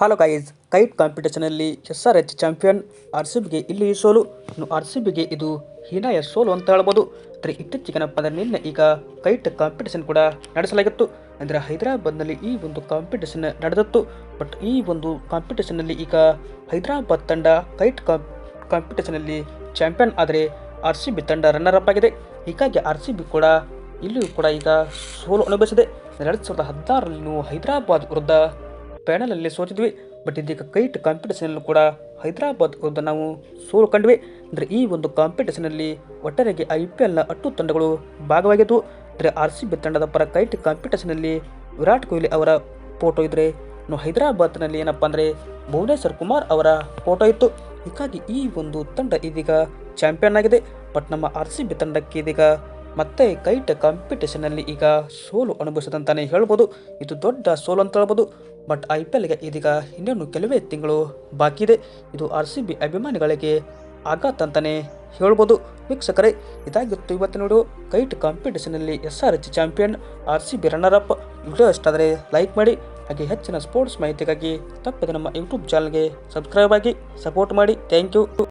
Hello guys kite ಕಾಂಪಿಟೇಷನಲ್ಲಿ S R H champion R C ಬಿಗೆ ಇಲ್ಲಿ ಸೋಲು. ಇನ್ನು ಆರ್ ಸಿ ಬಿಗೆ ಇದು ಹೀನಾಯ ಸೋಲು ಅಂತ ಹೇಳ್ಬೋದು. ಅಂದರೆ ಇತ್ತೀಚೆಗೇನಪ್ಪ ಅಂದರೆ ನಿನ್ನೆ ಈಗ ಕೈಟ್ ಕಾಂಪಿಟೇಷನ್ ಕೂಡ ನಡೆಸಲಾಗಿತ್ತು. ಅಂದರೆ ಹೈದರಾಬಾದ್ನಲ್ಲಿ ಈ ಒಂದು ಕಾಂಪಿಟೇಷನ್ ನಡೆದಿತ್ತು. ಬಟ್ ಈ ಒಂದು ಕಾಂಪಿಟೇಷನ್ನಲ್ಲಿ ಈಗ ಹೈದರಾಬಾದ್ ತಂಡ ಕೈಟ್ ಕಾಂಪ್ ಕಾಂಪಿಟೇಷನಲ್ಲಿ ಚಾಂಪಿಯನ್ ಆದರೆ ಆರ್ ಸಿ ಬಿ ತಂಡ ರನ್ನರ್ ಅಪ್ ಆಗಿದೆ. ಹೀಗಾಗಿ ಆರ್ ಸಿ ಬಿ ಕೂಡ ಇಲ್ಲಿಯೂ ಕೂಡ ಈಗ ಸೋಲು ಅನುಭವಿಸಿದೆ. ಎರಡು ಸಾವಿರದ ಹದಿನಾರರಲ್ಲಿ ಹೈದರಾಬಾದ್ ವಿರುದ್ಧ ಪ್ಯಾನಲಲ್ಲಿ ಸೋತಿದ್ವಿ. ಬಟ್ ಇದೀಗ ಕೈಟ್ ಕಾಂಪಿಟೇಷನಲ್ಲೂ ಕೂಡ ಹೈದರಾಬಾದ್ ವಿರುದ್ಧ ನಾವು ಸೋಲು ಕಂಡ್ವಿ. ಅಂದರೆ ಈ ಒಂದು ಕಾಂಪಿಟೇಷನಲ್ಲಿ ಒಟ್ಟಾರೆಗೆ ಐ ಪಿ ಎಲ್ನ ಅಟ್ಟು ತಂಡಗಳು ಭಾಗವಾಗಿದ್ದವು ಅಂದರೆ ಆರ್ ಸಿ ಬಿ ತಂಡದ ಪರ ಕೈಟ್ ಕಾಂಪಿಟೇಷನಲ್ಲಿ ವಿರಾಟ್ ಕೊಹ್ಲಿ ಅವರ ಫೋಟೋ ಇದ್ದರೆ ಇನ್ನು ಹೈದರಾಬಾದ್ನಲ್ಲಿ ಏನಪ್ಪ ಅಂದರೆ ಭುವನೇಶ್ವರ್ ಕುಮಾರ್ ಅವರ ಫೋಟೋ ಇತ್ತು. ಹೀಗಾಗಿ ಈ ಒಂದು ತಂಡ ಇದೀಗ ಚಾಂಪಿಯನ್ ಆಗಿದೆ. ಬಟ್ ನಮ್ಮ ಆರ್ ಸಿ ಬಿ ತಂಡಕ್ಕೆ ಇದೀಗ ಮತ್ತೆ ಕೈಟ್ ಕಾಂಪಿಟೇಷನಲ್ಲಿ ಈಗ ಸೋಲು ಅನುಭವಿಸದಂತಾನೆ ಹೇಳ್ಬೋದು. ಇದು ದೊಡ್ಡ ಸೋಲು ಅಂತ ಹೇಳ್ಬೋದು. ಬಟ್ ಐ ಪಿ ಎಲ್ಗೆ ಇದೀಗ ಇನ್ನೇನು ಕೆಲವೇ ತಿಂಗಳು ಬಾಕಿ ಇದೆ. ಇದು ಆರ್ ಸಿ ಬಿ ಅಭಿಮಾನಿಗಳಿಗೆ ಆಘಾತ ಅಂತಲೇ ಹೇಳ್ಬೋದು. ವೀಕ್ಷಕರೇ, ಇದಾಗಿತ್ತು ಇವತ್ತು ನೋಡು kite ಕಾಂಪಿಟೇಷನಲ್ಲಿ S R H champion R C B runner up video ಇಷ್ಟ ಆದರೆ ಲೈಕ್ ಮಾಡಿ, ಹಾಗೆ ಹೆಚ್ಚಿನ ಸ್ಪೋರ್ಟ್ಸ್ ಮಾಹಿತಿಗಾಗಿ ತಪ್ಪದೆ ನಮ್ಮ ಯೂಟ್ಯೂಬ್ ಚಾನಲ್ಗೆ ಸಬ್ಸ್ಕ್ರೈಬ್ ಆಗಿ ಸಪೋರ್ಟ್ ಮಾಡಿ. Thank you